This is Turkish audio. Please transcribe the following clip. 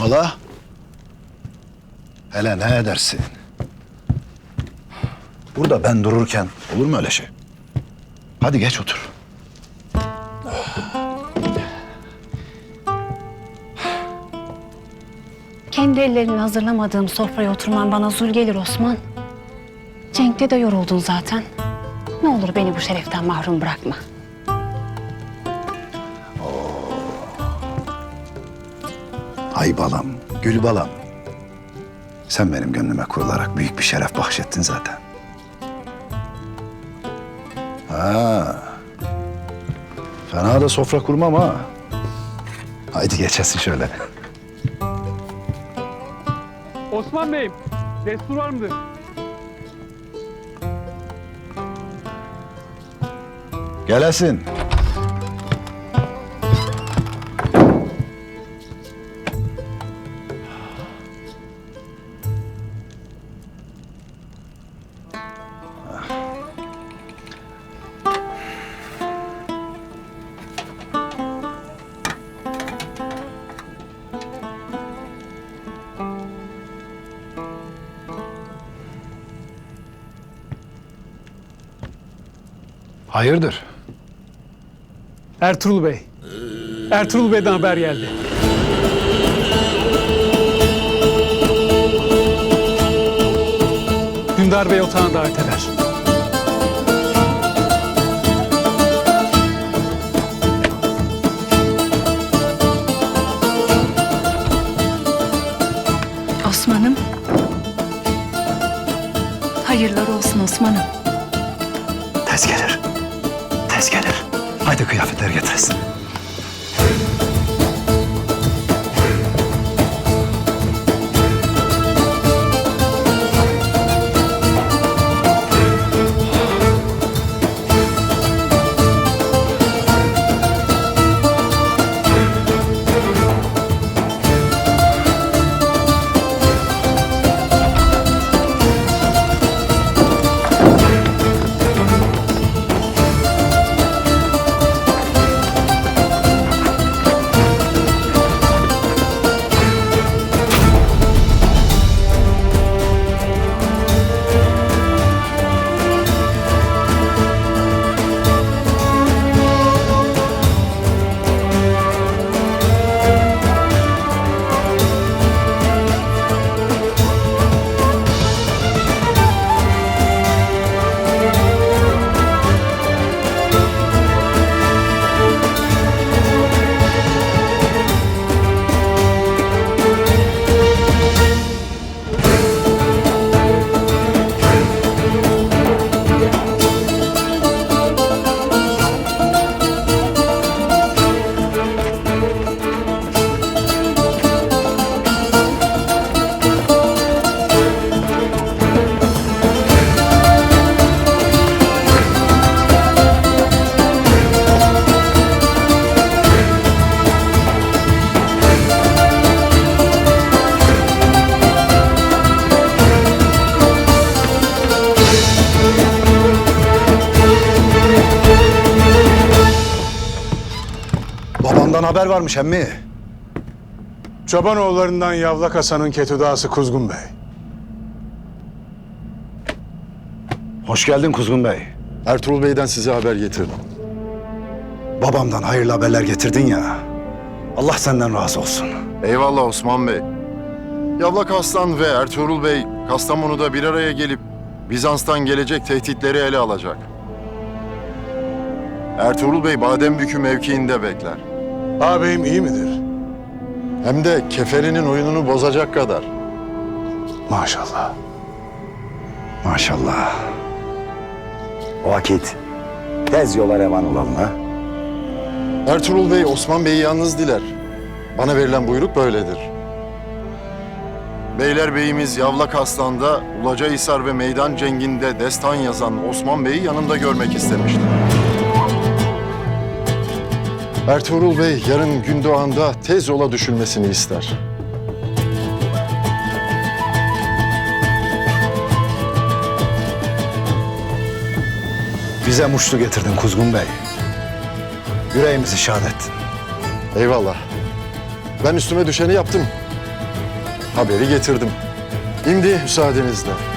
Valla. Hele ne edersin? Burada ben dururken olur mu öyle şey? Hadi geç otur. Kendi ellerimle hazırlamadığım sofraya oturman bana zul gelir Osman. Cenk'te de yoruldun zaten. Ne olur beni bu şereften mahrum bırakma. Ay balam, gül balam. Sen benim gönlüme kurularak büyük bir şeref bahşettin zaten. Ha. Fena da sofra kurmam ha. Haydi geçesin şöyle. Osman Bey'im, destur var mıdır? Gelesin. Hayırdır? Ertuğrul Bey. Ertuğrul Bey'den haber geldi. Dündar Bey otağına davet eder. Osman'ım. Hayırlar olsun Osman'ım. Tez gelir. Tez gelir. Haydi kıyafetler getiresin. Babamdan haber varmış emmi. Çobanoğullarından Yavlak Hasan'ın ketüdası Kuzgun Bey. Hoş geldin Kuzgun Bey. Ertuğrul Bey'den size haber getirdim. Babamdan hayırlı haberler getirdin ya. Allah senden razı olsun. Eyvallah Osman Bey. Yavlak Aslan ve Ertuğrul Bey Kastamonu'da bir araya gelip Bizans'tan gelecek tehditleri ele alacak. Ertuğrul Bey Badembükü mevkiinde bekler. Ağabeyim iyi midir? Hem de keferinin oyununu bozacak kadar. Maşallah. Maşallah. O vakit tez yola revan olalım ha. Ertuğrul Bey Osman Bey'i yalnız diler. Bana verilen buyruk böyledir. Beylerbeyimiz Yavlak Aslan'da Ulacahisar ve Meydan Cengi'nde destan yazan Osman Bey'i yanında görmek istemiştir. Ertuğrul Bey yarın Gündoğan'da tez yola düşülmesini ister. Bize muştu getirdin Kuzgun Bey. Yüreğimizi şad ettin. Eyvallah. Ben üstüme düşeni yaptım. Haberi getirdim. Şimdi müsaadenizle.